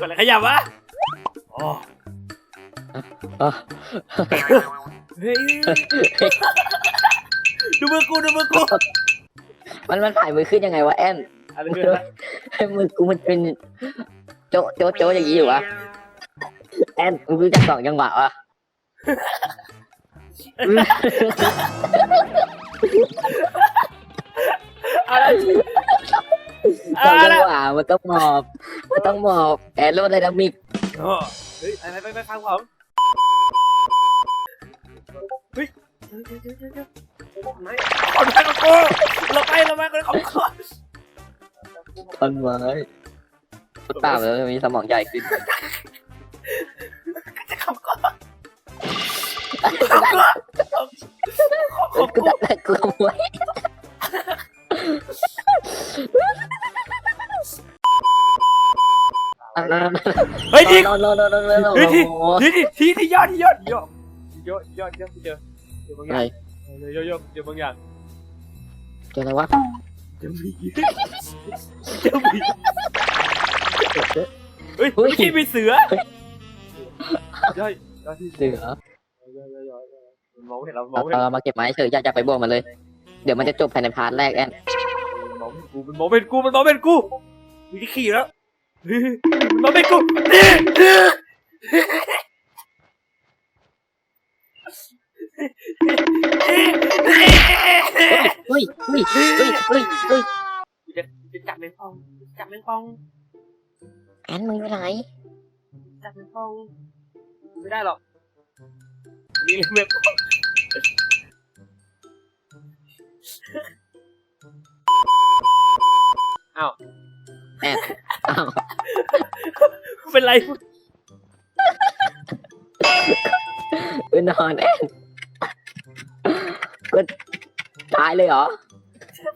กดอะไรขยับวะอ๋ออ๋อเฮ้ยดูมือกูดูมือกูมันมันถ่ายมือขึ้นยังไงวะแอนอะไรคืออะไรให้มือกูมันเป็นโจะโจะโจะอย่างนี้อยู่วะแอนมึงรู้จักสองจังหวะวะอะไรสองอะไรจังหวะมันต้องหมอบ มันต้องหมอบแอนโรดไดนามิกอ๋อเฮ้ยไปไปไปฟังผมเฮ้ยเดี๋ยวเดี๋ยวเดี๋ยวเดี๋ยวไม่เอาไปกับกูเราไปเราไปกันของกูท่อนไม้พุทธามันมีสมองใหญ่ขึ้นจะของกูของกูของกูกูดักแต่กูขโมย เฮ้ยดินอนนอนนอนนอนนอนเฮ้ยที่นี่นี่ที่ที่ยอดที่ยอดยอดยอดยอดยอดเจอเจอบางอไหนย่างเจอยอดเจอบางอย่างเจออะไรวะเจอหมีเจอหมีเฮ้ยเฮ้ยที่มีเสือย่อยยอดที่เสือย่อยย่อยย่อยมองเห็นเรามอเรางเห็นเรามาเก็บไม้เฉยอย่าอย่าไปบวกมันเลย เดี๋ยวมันจะจบภายในพาร์ทแรกแอนมองกูมันมองเป็นกูมันมองเป็นกูมีที่ขี่แล้ว มันมองเป็นกูนี่เฮ้ยเฮ้ยเฮ้ยเฮ้ยเฮ้ยเฮ้ยจะจะจับแมงปองจับแมงปองแอนมึงอยู่ไหนจับแมงปองไม่ได้หรอกนี่แมงปองอ้าว เป็นไรไปนอนแอนก็ตายเลยเหรอ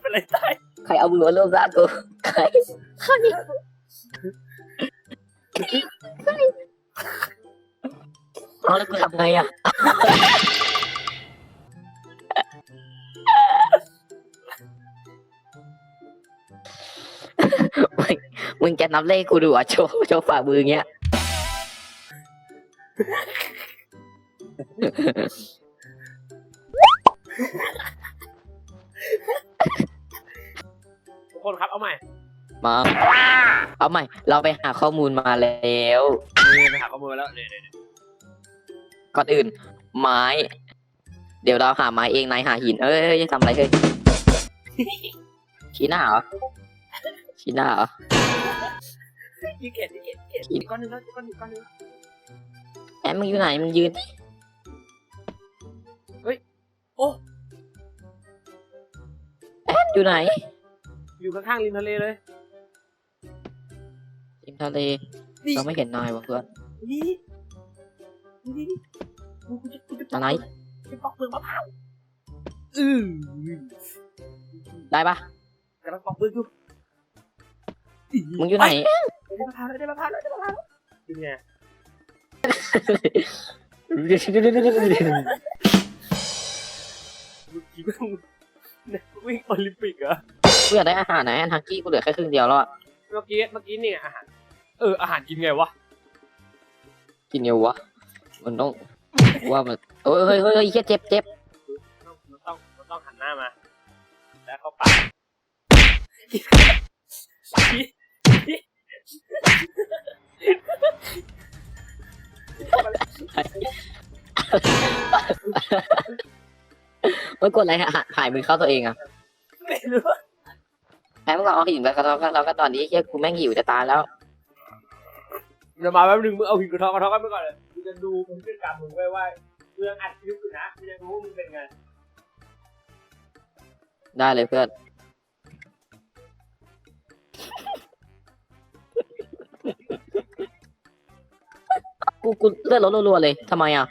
เป็นไรตาย ใครเอามือมาร่วมร่างกูใครใครเอาแล้วกูทำไงอะ มึงมึงจะนับเลขกูดูอะโชว์โชว์ฝ่ามืออย่างเงี้ย ทุกคนครับเอาใหม่มา เอาใหม่ เราไปหาข้อมูลมาแล้ว นี่ไปหาข้อมูลมาแล้วเนี่ยเนี่ยก่อนอื่น ไม้ เดี๋ยวเราหาไม้เองนายหาหิน เอ้ยทำอะไรเฮ้ยชี้หน้าเหรอชี้หน้าเหรอ ยี่เกตยี่เกตยี่เกตก้อนหนึงแล้วก้อนหนึงก้อนหนึงแอมมึงอยู่ไหนมึงยืนดิโอ้แอมอยู่ไหนอยู่ข้างๆริมทะเลเลยริมทะเลนี่เราไม่เห็นนายวะเพื่อนนี่นี่นี่กูกูจะกูจะปอกอะไร จะปอกเปลือกมะพร้าวอือได้ปะกำลังปอกเปลือกอยู่มึงอยู่ไหน ได้มะพร้าวแล้วได้มะพร้าวแล้วได้มะพร้าวแล้วเป็นไงเมื่อกี้มึงเนี่ยวิ่งโอลิมปิกเหรอกูอยากได้อาหารนะแอนฮักกี้กูเหลือแค่ครึ่งเดียวแล้วอะเมื่อกี้เมื่อกี้เนี่ยอาหารเอออาหารกินไงวะกินเดียววะมันต้องว่ามันเฮ้ยเฮ้ยเฮ้ยเหี้ยเจ็บเจ็บมันต้องมันต้องหันหน้ามา แล้วเข้าปาก กินเฮ้ยกดอะไรหาหายมือเข้าตัวเองอะไม่รู้แอมมึงเอาหินไปกระทบกันแล้วก็ตอนนี้เฮียกูแม่งหิวจะตายแล้วเดี๋ยวมาแป๊บนึงมึงเอาหินกระทอกกระทอกกันไปก่อนเลยกูจะดูพฤติกรรมมึงไว้ว่าเรื่องอัดคลิปอยู่นะกูจะรู้ว่ามึงเป็นไง ได้เลยเพื่อน กูกูเลือดลดรัวๆเลยทำไมอะ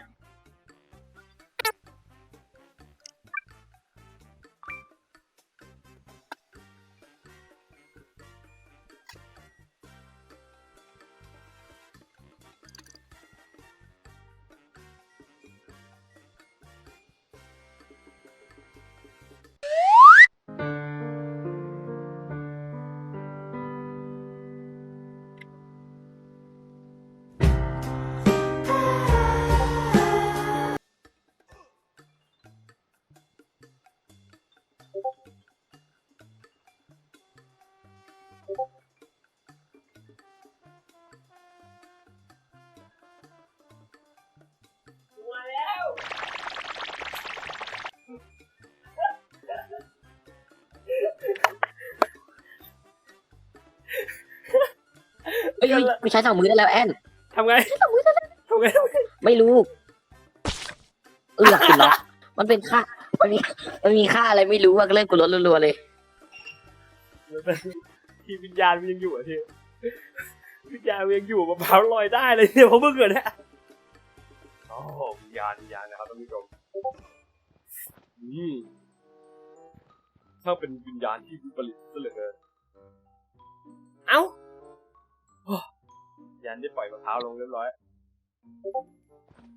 อ้ยเอ้ยกูใช้สองมือได้แล้วแอน ทำไงทำไงทำไงไม่รู้เออกินล็อกมันเป็นค่า มันมี มันมีค่าอะไรไม่รู้อะก็เล่นกูลดรัวๆเลย ที่วิญญาณมันยังอยู่อะที่วิญญาณมันยังอยู่มะพร้าวลอยได้เลยเนี่ยเพราะมึงเหรอเนี่ยโอ้วิญญาณวิญญาณนะครับท่านผู้ชมอืมถ้าเป็นวิญญาณที่วิปริตซะเหลือเกินเอ้า โอ้วิญญาณได้ปล่อยมะพร้าวลงเรียบร้อย